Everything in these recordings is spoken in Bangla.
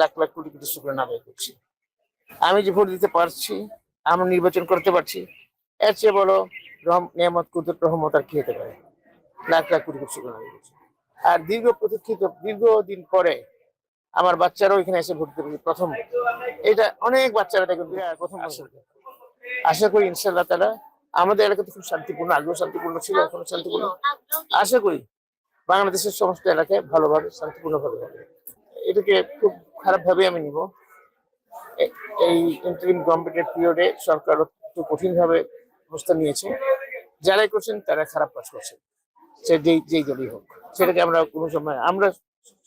লাখ লাখ আমি যে ভোট দিতে পারছি আমরা নির্বাচন করতে পারছি, এর চেয়ে বড় রহম, নিয়ামত, কুদরত, রহমত আর কি হতে পারে? লাখ লাখ কোটি কোটি শুক্র আদায় করছি। আর দীর্ঘ প্রতীক্ষিত, দীর্ঘদিন পরে আমার বাচ্চারাও এখানে এসে ভর্তি দিতে প্রথম। এটা অনেক বাচ্চারা দেখবেন বিরাট প্রথম বছর আশা করি ইনশাল্লাহ তারা আমাদের এলাকাতে খুব শান্তিপূর্ণ আগেও শান্তিপূর্ণ ছিল এখনও শান্তিপূর্ণ। আশা করি বাংলাদেশের সমস্ত এলাকায় ভালোভাবে শান্তিপূর্ণভাবে হবে। এটাকে খুব খারাপ ভাবে আমি নিব। এই ইন্টারিম গভর্নমেন্টের পিরিয়ডে সরকার একটু কঠিন ভাবে অবস্থান নিয়েছে। যারাই করছেন তারা খারাপ কাজ করছেন। সে যেই যেই দলই হোক সেটাকে আমরা কোনো সময় আমরা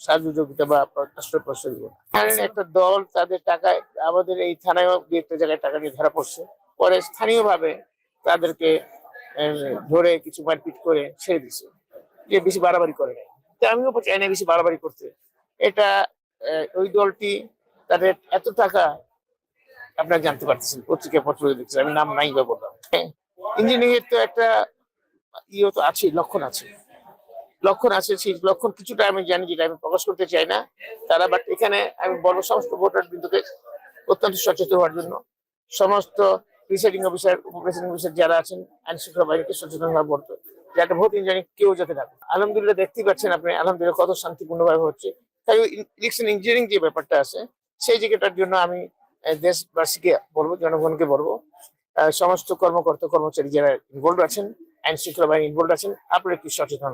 সহযোগিতা বা আশ্রয় প্রশ্রয় দিব। কারণ একটা দল তাদের টাকায় আমাদের এই থানায়ও দু একটা জায়গায় টাকা নিয়ে ধরা পড়ছে। পরে স্থানীয়ভাবে তাদেরকে ধরে কিছু মারপিট করে ছেড়ে দিছে যে বেশি বাড়াবাড়ি করে নাই। তো আমিও চাই না বেশি বাড়াবাড়ি করতে। এটা ওই দলটি তাদের এত টাকা আপনারা জানতে পারতেছেন পত্রিকা পত্র দেখছেন। আমি নাম নাই বা বললাম। ইঞ্জিনিয়ারিং এর তো একটা ইয়ে তো আছে লক্ষণ আছে। লক্ষণ আছে, সেই লক্ষণ কিছুটা আমি জানি যেটা আমি প্রকাশ করতে চাই না তারা বাট এখানে আমি বলব সমস্ত ভোটার বিন্দুকে অত্যন্ত সচেতন হওয়ার জন্য সমস্ত প্রিসাইডিং অফিসার উপপ্রেসিডিং অফিসার যারা আছেন, আইন শৃঙ্খলা বাহিনীকে সচেতন হওয়া বলতো যাতে ভোট ইঞ্জিনিয়ারিং কেউ যাতে করে। আলহামদুলিল্লাহ দেখতেই পাচ্ছেন আপনি, আলহামদুলিল্লাহ কত শান্তিপূর্ণভাবে হচ্ছে তাই ইলেকশন ইঞ্জিনিয়ারিং যে ব্যাপারটা আছে, সেই জায়গাটার জন্য আমি দেশবাসীকে বলব, জনগণকে বলব সমস্ত কর্মকর্তা কর্মচারী যারা ইনভলভ আছেন, আইন শৃঙ্খলা বাহিনী ইনভলভ আছেন, আপনারা একটু সচেতন।